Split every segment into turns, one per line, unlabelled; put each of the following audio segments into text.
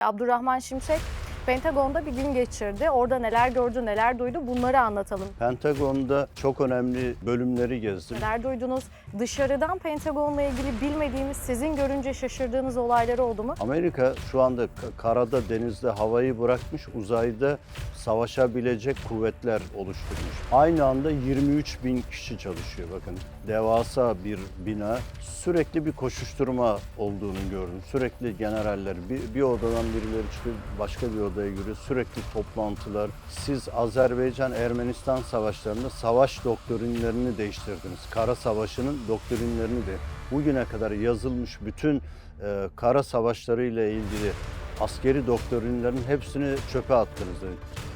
Abdurrahman Şimşek Pentagon'da bir gün geçirdi. Orada neler gördü, neler duydu bunları anlatalım.
Pentagon'da çok önemli bölümleri gezdim.
Neler duydunuz? Dışarıdan Pentagon'la ilgili bilmediğimiz, sizin görünce şaşırdığınız olayları oldu mu?
Amerika şu anda ka- karada, denizde, havayı bırakmış, uzayda savaşabilecek kuvvetler oluşturmuş. Aynı anda 23 bin kişi çalışıyor bakın. Devasa bir bina. Sürekli bir koşuşturma olduğunu gördüm. Sürekli generaller bir, bir odadan birileri çıkıyor, başka bir odaya giriyor. Sürekli toplantılar. Siz Azerbaycan-Ermenistan savaşlarında savaş doktrinlerini değiştirdiniz. Kara Savaşı'nın doktrinlerini de. Bugüne kadar yazılmış bütün e, kara savaşları ile ilgili askeri doktrinlerin hepsini çöpe attınız. dedi.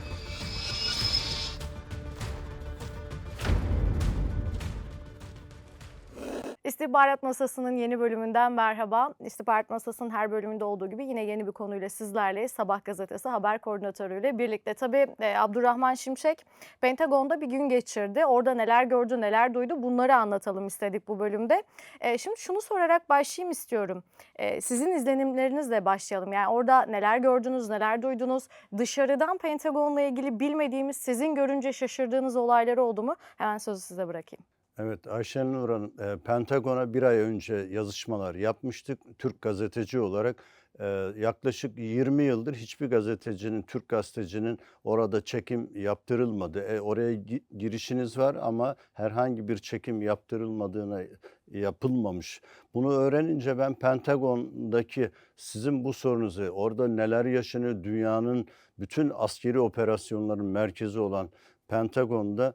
İstihbarat Masası'nın yeni bölümünden merhaba. İstihbarat Masası'nın her bölümünde olduğu gibi yine yeni bir konuyla sizlerle Sabah Gazetesi haber koordinatörüyle birlikte. Tabii e, Abdurrahman Şimşek Pentagon'da bir gün geçirdi. Orada neler gördü, neler duydu bunları anlatalım istedik bu bölümde. E, şimdi şunu sorarak başlayayım istiyorum. E, sizin izlenimlerinizle başlayalım. Yani orada neler gördünüz, neler duydunuz? Dışarıdan Pentagon'la ilgili bilmediğimiz, sizin görünce şaşırdığınız olayları oldu mu? Hemen sözü size bırakayım.
Evet Ayşenur Hanım, e, Pentagon'a bir ay önce yazışmalar yapmıştık. Türk gazeteci olarak e, yaklaşık 20 yıldır hiçbir gazetecinin, Türk gazetecinin orada çekim yaptırılmadı. E, oraya gi- girişiniz var ama herhangi bir çekim yaptırılmadığına yapılmamış. Bunu öğrenince ben Pentagon'daki sizin bu sorunuzu, orada neler yaşanıyor, dünyanın bütün askeri operasyonların merkezi olan Pentagon'da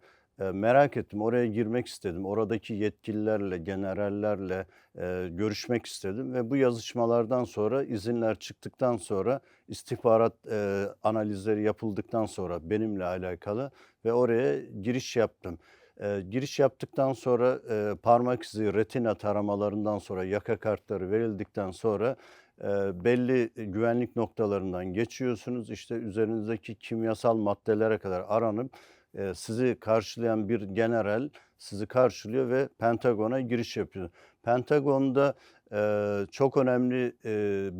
merak ettim. Oraya girmek istedim. Oradaki yetkililerle, generallerle görüşmek istedim ve bu yazışmalardan sonra izinler çıktıktan sonra istihbarat analizleri yapıldıktan sonra benimle alakalı ve oraya giriş yaptım. Giriş yaptıktan sonra parmak izi, retina taramalarından sonra yaka kartları verildikten sonra belli güvenlik noktalarından geçiyorsunuz. İşte üzerinizdeki kimyasal maddelere kadar aranıp e, sizi karşılayan bir general sizi karşılıyor ve Pentagon'a giriş yapıyor. Pentagon'da e, çok önemli e,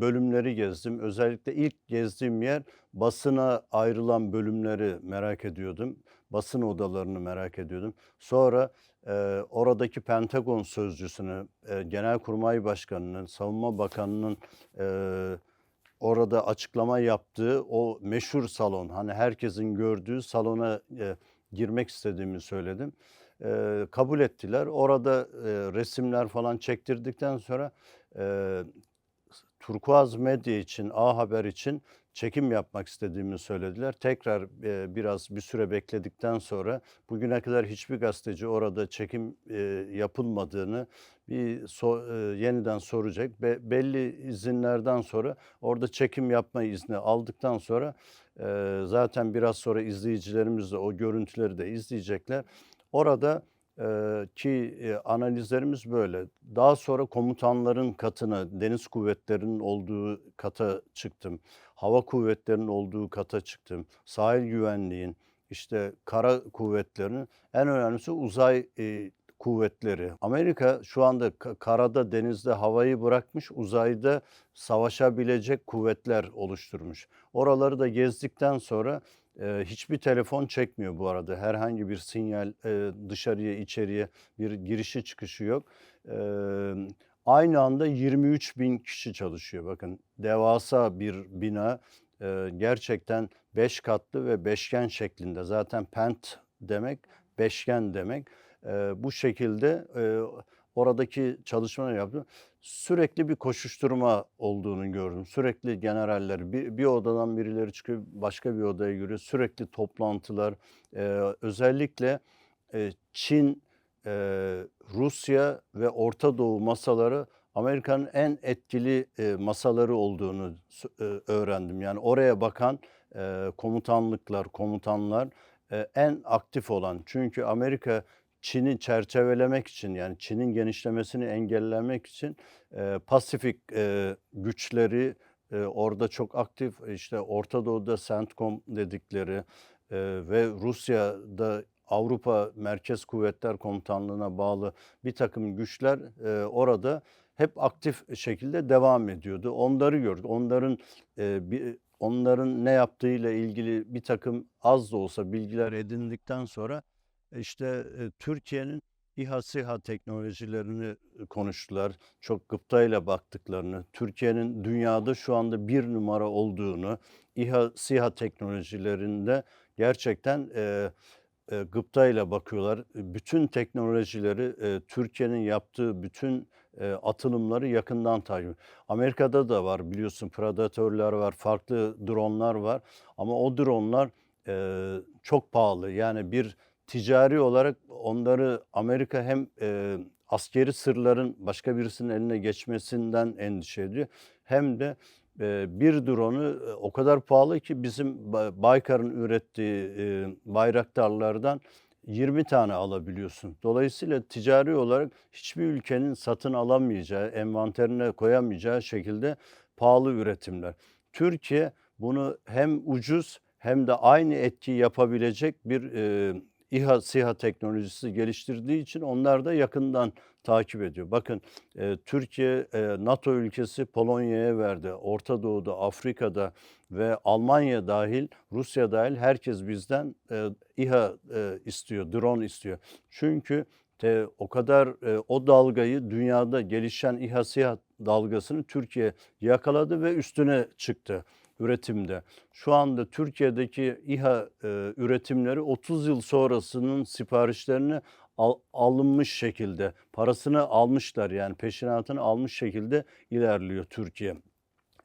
bölümleri gezdim. Özellikle ilk gezdiğim yer basına ayrılan bölümleri merak ediyordum. Basın odalarını merak ediyordum. Sonra oradaki Pentagon sözcüsünü, e, Genelkurmay Başkanı'nın, Savunma Bakanı'nın orada açıklama yaptığı o meşhur salon, hani herkesin gördüğü salona e, girmek istediğimi söyledim. E, kabul ettiler. Orada e, resimler falan çektirdikten sonra e, Turkuaz Medya için, A Haber için çekim yapmak istediğimi söylediler. Tekrar e, biraz bir süre bekledikten sonra bugüne kadar hiçbir gazeteci orada çekim e, yapılmadığını bir so- e, yeniden soracak. Be- belli izinlerden sonra orada çekim yapma izni aldıktan sonra e, zaten biraz sonra izleyicilerimiz de o görüntüleri de izleyecekler. Orada ki analizlerimiz böyle. Daha sonra komutanların katına, deniz kuvvetlerinin olduğu kata çıktım. Hava kuvvetlerinin olduğu kata çıktım. Sahil güvenliğin, işte kara kuvvetlerinin, en önemlisi uzay kuvvetleri. Amerika şu anda ka- karada, denizde, havayı bırakmış, uzayda savaşabilecek kuvvetler oluşturmuş. Oraları da gezdikten sonra e, hiçbir telefon çekmiyor bu arada. Herhangi bir sinyal e, dışarıya, içeriye bir girişi çıkışı yok. E, aynı anda 23 bin kişi çalışıyor. Bakın devasa bir bina. E, gerçekten 5 katlı ve beşgen şeklinde. Zaten pent demek, beşgen demek. E, bu şekilde e, oradaki çalışmaları yaptım. Sürekli bir koşuşturma olduğunu gördüm. Sürekli generaller bir, bir odadan birileri çıkıyor, başka bir odaya giriyor. Sürekli toplantılar. E, özellikle e, Çin, e, Rusya ve Orta Doğu masaları Amerika'nın en etkili e, masaları olduğunu e, öğrendim. Yani oraya bakan e, komutanlıklar, komutanlar e, en aktif olan. Çünkü Amerika Çin'i çerçevelemek için yani Çin'in genişlemesini engellemek için e, Pasifik e, güçleri e, orada çok aktif. İşte Orta Doğu'da CENTCOM dedikleri e, ve Rusya'da Avrupa Merkez Kuvvetler Komutanlığı'na bağlı bir takım güçler e, orada hep aktif şekilde devam ediyordu. Onları gördük. Onların e, bir onların ne yaptığıyla ilgili bir takım az da olsa bilgiler edindikten sonra işte e, Türkiye'nin İHA SİHA teknolojilerini konuştular. Çok gıptayla baktıklarını, Türkiye'nin dünyada şu anda bir numara olduğunu, İHA SİHA teknolojilerinde gerçekten e, e, gıptayla bakıyorlar. Bütün teknolojileri, e, Türkiye'nin yaptığı bütün e, atılımları yakından takip Amerika'da da var biliyorsun predatörler var, farklı dronlar var ama o dronlar e, çok pahalı. Yani bir ticari olarak onları Amerika hem e, askeri sırların başka birisinin eline geçmesinden endişe ediyor hem de e, bir drone'u e, o kadar pahalı ki bizim Ba- Baykar'ın ürettiği e, bayraktarlardan 20 tane alabiliyorsun. Dolayısıyla ticari olarak hiçbir ülkenin satın alamayacağı, envanterine koyamayacağı şekilde pahalı üretimler. Türkiye bunu hem ucuz hem de aynı etkiyi yapabilecek bir İHA SİHA teknolojisi geliştirdiği için onlar da yakından takip ediyor. Bakın e, Türkiye e, NATO ülkesi Polonya'ya verdi. Orta Doğu'da, Afrika'da ve Almanya dahil, Rusya dahil herkes bizden e, İHA e, istiyor, drone istiyor. Çünkü te, o kadar e, o dalgayı dünyada gelişen İHA SİHA dalgasını Türkiye yakaladı ve üstüne çıktı üretimde. Şu anda Türkiye'deki İHA e, üretimleri 30 yıl sonrasının siparişlerini al- alınmış şekilde, parasını almışlar yani peşinatını almış şekilde ilerliyor Türkiye.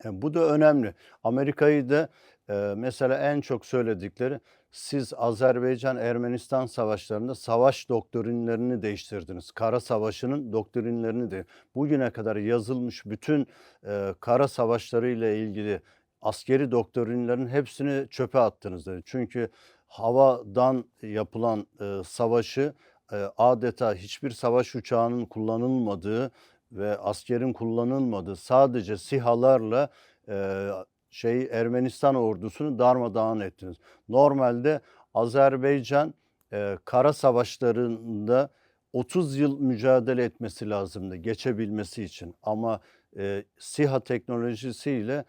E, bu da önemli. Amerika'yı da e, mesela en çok söyledikleri siz Azerbaycan-Ermenistan savaşlarında savaş doktrinlerini değiştirdiniz. Kara Savaşı'nın doktrinlerini de bugüne kadar yazılmış bütün e, kara savaşları ile ilgili askeri doktrinlerin hepsini çöpe attınız dedi. Çünkü havadan yapılan e, savaşı e, adeta hiçbir savaş uçağının kullanılmadığı ve askerin kullanılmadığı sadece sihalarla e, şey Ermenistan ordusunu darmadağın ettiniz. Normalde Azerbaycan e, kara savaşlarında 30 yıl mücadele etmesi lazımdı geçebilmesi için. Ama e, SİHA teknolojisiyle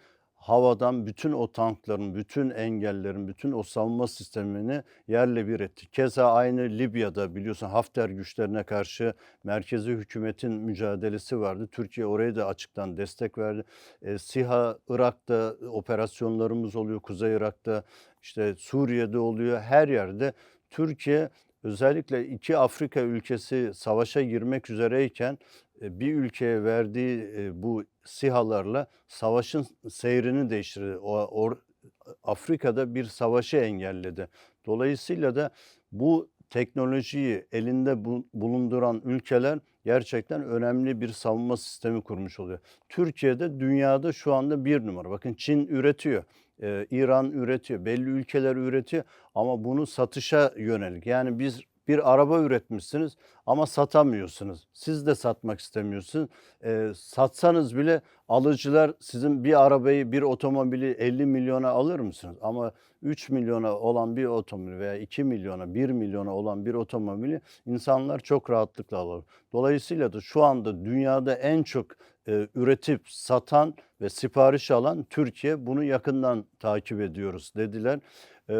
havadan bütün o tankların, bütün engellerin, bütün o savunma sistemini yerle bir etti. Keza aynı Libya'da biliyorsun Hafter güçlerine karşı merkezi hükümetin mücadelesi vardı. Türkiye oraya da açıktan destek verdi. E, SİHA Irak'ta operasyonlarımız oluyor, Kuzey Irak'ta, işte Suriye'de oluyor, her yerde. Türkiye özellikle iki Afrika ülkesi savaşa girmek üzereyken bir ülkeye verdiği e, bu sihalarla savaşın seyrini değiştirdi. O, or- Afrika'da bir savaşı engelledi. Dolayısıyla da bu teknolojiyi elinde bu- bulunduran ülkeler gerçekten önemli bir savunma sistemi kurmuş oluyor. Türkiye'de dünyada şu anda bir numara. Bakın Çin üretiyor. e, İran üretiyor, belli ülkeler üretiyor ama bunu satışa yönelik. Yani biz bir araba üretmişsiniz ama satamıyorsunuz. Siz de satmak istemiyorsunuz. Ee, satsanız bile alıcılar sizin bir arabayı, bir otomobili 50 milyona alır mısınız? Ama 3 milyona olan bir otomobil veya 2 milyona, 1 milyona olan bir otomobili insanlar çok rahatlıkla alır. Dolayısıyla da şu anda dünyada en çok e, üretip satan ve sipariş alan Türkiye. Bunu yakından takip ediyoruz dediler. Ee,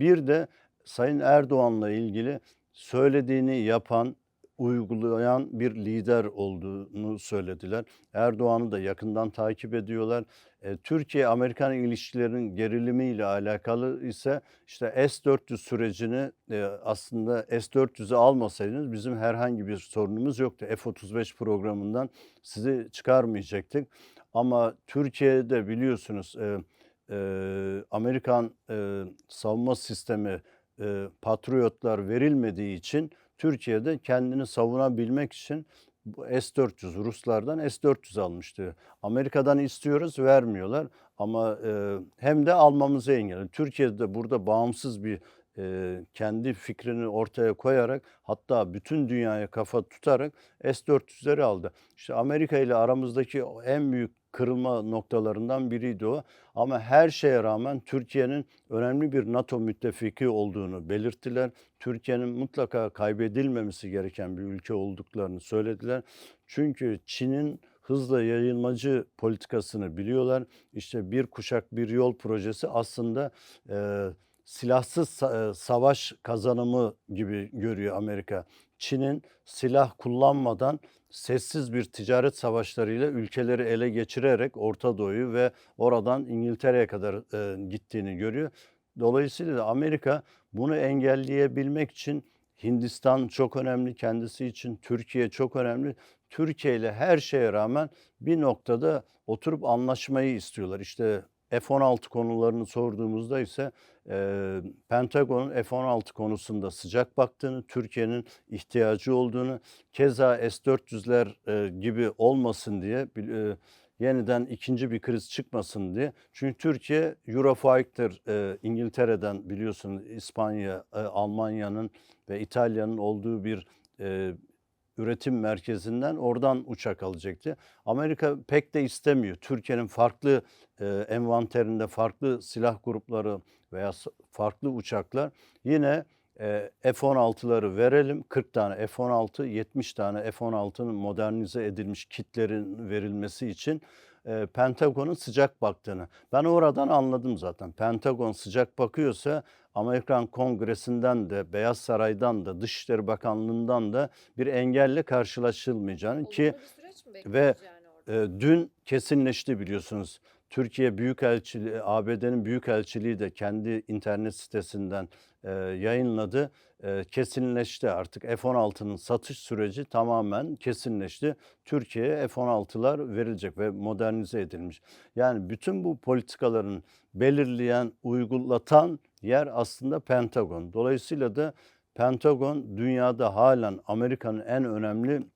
bir de Sayın Erdoğan'la ilgili söylediğini yapan, uygulayan bir lider olduğunu söylediler. Erdoğan'ı da yakından takip ediyorlar. E, Türkiye-Amerikan ilişkilerinin gerilimiyle alakalı ise işte S-400 sürecini e, aslında S-400'ü almasaydınız bizim herhangi bir sorunumuz yoktu. F-35 programından sizi çıkarmayacaktık. Ama Türkiye'de biliyorsunuz e, e, Amerikan e, savunma sistemi e, patriotlar verilmediği için Türkiye'de kendini savunabilmek için bu S-400 Ruslardan S-400 almıştı. Amerika'dan istiyoruz vermiyorlar ama e, hem de almamızı engelliyor. Türkiye'de burada bağımsız bir e, kendi fikrini ortaya koyarak hatta bütün dünyaya kafa tutarak S-400'leri aldı. İşte Amerika ile aramızdaki en büyük kırılma noktalarından biriydi o. Ama her şeye rağmen Türkiye'nin önemli bir NATO müttefiki olduğunu belirttiler. Türkiye'nin mutlaka kaybedilmemesi gereken bir ülke olduklarını söylediler. Çünkü Çin'in hızla yayılmacı politikasını biliyorlar. İşte bir kuşak bir yol projesi aslında e, silahsız sa- savaş kazanımı gibi görüyor Amerika. Çin'in silah kullanmadan sessiz bir ticaret savaşlarıyla ülkeleri ele geçirerek Orta Doğu'yu ve oradan İngiltere'ye kadar e, gittiğini görüyor. Dolayısıyla da Amerika bunu engelleyebilmek için Hindistan çok önemli kendisi için, Türkiye çok önemli. Türkiye ile her şeye rağmen bir noktada oturup anlaşmayı istiyorlar. İşte F-16 konularını sorduğumuzda ise e, Pentagon'un F-16 konusunda sıcak baktığını, Türkiye'nin ihtiyacı olduğunu, keza S-400'ler e, gibi olmasın diye e, yeniden ikinci bir kriz çıkmasın diye. Çünkü Türkiye Eurofighter e, İngiltere'den biliyorsun İspanya, e, Almanya'nın ve İtalya'nın olduğu bir e, üretim merkezinden oradan uçak alacaktı. Amerika pek de istemiyor. Türkiye'nin farklı e, envanterinde farklı silah grupları veya farklı uçaklar yine e, F-16'ları verelim. 40 tane F-16, 70 tane F-16'nın modernize edilmiş kitlerin verilmesi için e, Pentagon'un sıcak baktığını. Ben oradan anladım zaten. Pentagon sıcak bakıyorsa Amerikan Kongresi'nden de Beyaz Saray'dan da Dışişleri Bakanlığı'ndan da bir engelle karşılaşılmayacağını ki
Olumlu mi
ve
yani
e, dün kesinleşti biliyorsunuz. Türkiye Büyükelçiliği, ABD'nin Büyükelçiliği de kendi internet sitesinden e, yayınladı. E, kesinleşti artık F-16'nın satış süreci tamamen kesinleşti. Türkiye'ye F-16'lar verilecek ve modernize edilmiş. Yani bütün bu politikaların belirleyen, uygulatan yer aslında Pentagon. Dolayısıyla da Pentagon dünyada halen Amerika'nın en önemli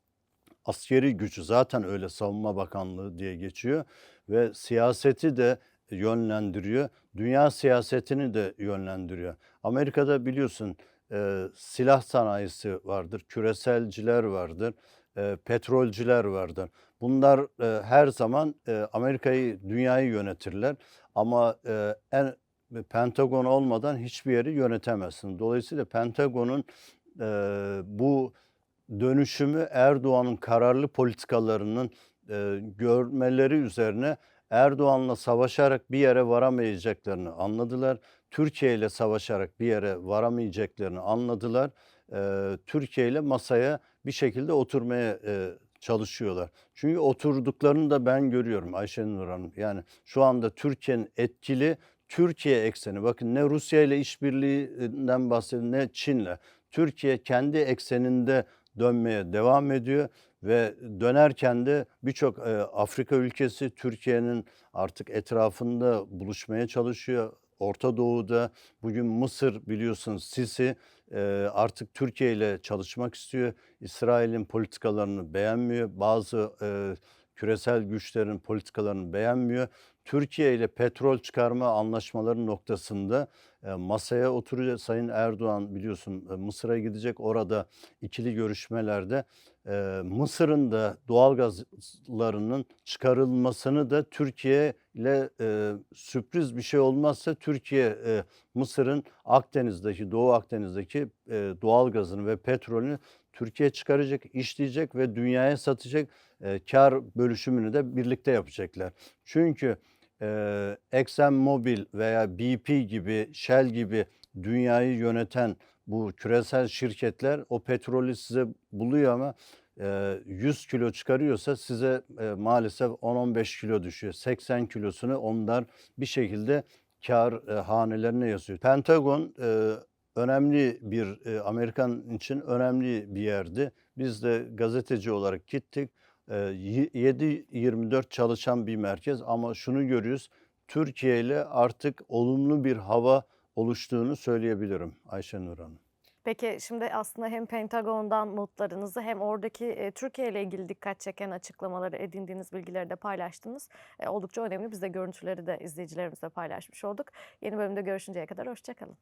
askeri gücü zaten öyle savunma bakanlığı diye geçiyor ve siyaseti de yönlendiriyor. Dünya siyasetini de yönlendiriyor. Amerika'da biliyorsun e, silah sanayisi vardır, küreselciler vardır, e, petrolcüler vardır. Bunlar e, her zaman e, Amerika'yı, dünyayı yönetirler ama e, en Pentagon olmadan hiçbir yeri yönetemezsin. Dolayısıyla Pentagon'un e, bu dönüşümü Erdoğan'ın kararlı politikalarının e, görmeleri üzerine Erdoğan'la savaşarak bir yere varamayacaklarını anladılar. Türkiye ile savaşarak bir yere varamayacaklarını anladılar. E, Türkiye ile masaya bir şekilde oturmaya e, çalışıyorlar. Çünkü oturduklarını da ben görüyorum Ayşenur Hanım. Yani şu anda Türkiye'nin etkili Türkiye ekseni. Bakın ne Rusya ile işbirliğinden bahsediyor ne Çin'le. Türkiye kendi ekseninde dönmeye devam ediyor ve dönerken de birçok e, Afrika ülkesi Türkiye'nin artık etrafında buluşmaya çalışıyor. Orta Doğu'da bugün Mısır biliyorsunuz Sisi e, artık Türkiye ile çalışmak istiyor. İsrail'in politikalarını beğenmiyor. Bazı e, küresel güçlerin politikalarını beğenmiyor. Türkiye ile petrol çıkarma anlaşmaları noktasında e, masaya oturacak. Sayın Erdoğan biliyorsun e, Mısır'a gidecek. Orada ikili görüşmelerde e, Mısır'ın da doğalgazlarının çıkarılmasını da Türkiye ile sürpriz bir şey olmazsa Türkiye Mısır'ın Akdeniz'deki, Doğu Akdeniz'deki e, doğalgazını ve petrolünü Türkiye çıkaracak, işleyecek ve dünyaya satacak. E, kar bölüşümünü de birlikte yapacaklar. Çünkü e, ExxonMobil veya BP gibi, Shell gibi dünyayı yöneten bu küresel şirketler o petrolü size buluyor ama e, 100 kilo çıkarıyorsa size e, maalesef 10-15 kilo düşüyor. 80 kilosunu onlar bir şekilde kar e, hanelerine yazıyor. Pentagon e, önemli bir e, Amerikan için önemli bir yerdi. Biz de gazeteci olarak gittik. E, y- 7-24 çalışan bir merkez ama şunu görüyoruz. Türkiye ile artık olumlu bir hava oluştuğunu söyleyebilirim Ayşenur Hanım.
Peki şimdi aslında hem Pentagon'dan notlarınızı hem oradaki e, Türkiye ile ilgili dikkat çeken açıklamaları, edindiğiniz bilgileri de paylaştınız. E, oldukça önemli. Biz de görüntüleri de izleyicilerimizle paylaşmış olduk. Yeni bölümde görüşünceye kadar hoşçakalın.